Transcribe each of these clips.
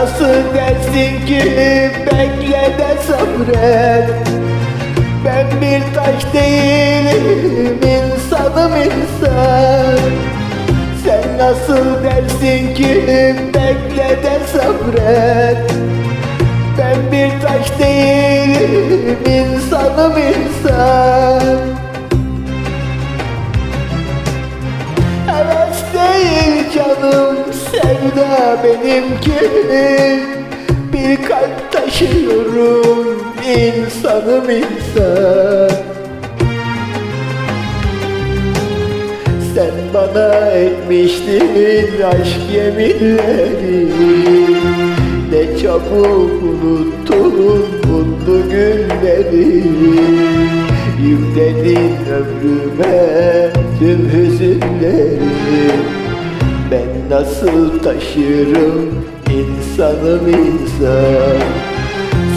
nasıl dersin ki bekle de sabret. Ben bir taş değilim insanım insan. Sen nasıl dersin ki bekle de sabret. Ben bir taş değilim insanım insan sevda benimki. Bir kalp taşıyorum insanım insan. Sen bana etmiştin aşk yeminleri. Ne çabuk unuttun mutlu günleri. Yükledin ömrüme tüm hüzünleri Ben nasıl taşırım insanım insan?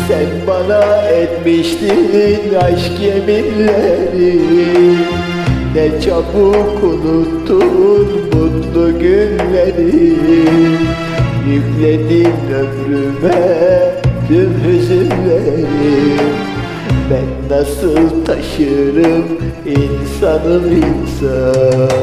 Sen bana etmiştin aşk yeminleri. Ne çabuk unuttun mutlu günleri. Yükledin ömrüme tüm hüzünleri. Ben nasıl taşırım insanım insan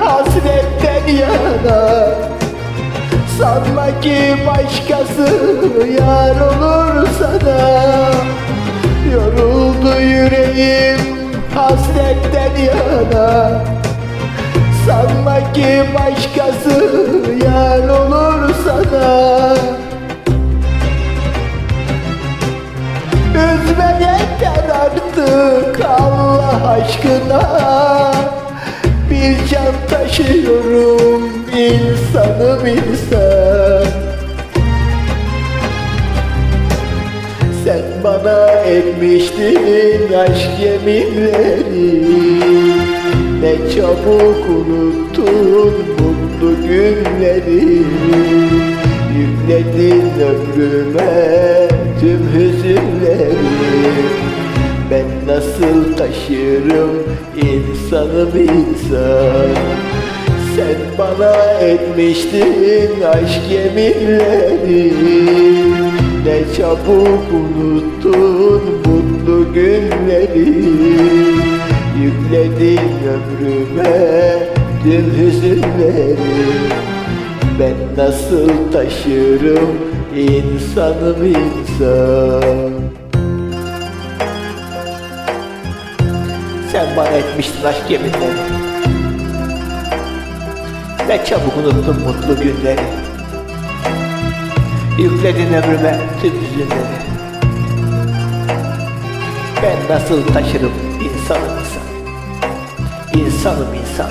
hasretten yana Sanma ki başkası yar olur sana. Yoruldu yüreğim hasretten yana. Sanma ki başkası yar olur sana. Üzme yeter artık Allah aşkına taşıyorum insanım insan Sen bana etmiştin aşk yeminleri. Ne çabuk unuttun mutlu günleri. Yükledin ömrüme tüm hüzünleri. Ben nasıl taşırım insanım insan bana etmiştin aşk yeminleri. Ne çabuk unuttun mutlu günleri. Yükledin ömrüme tüm hüzünleri. Ben nasıl taşırım insanım insan? Sen bana etmiştin aşk yeminleri Ne çabuk unuttun mutlu günleri. Yükledin ömrüme tüm hüzünleri Ben nasıl taşırım insanım insan? İnsanım insan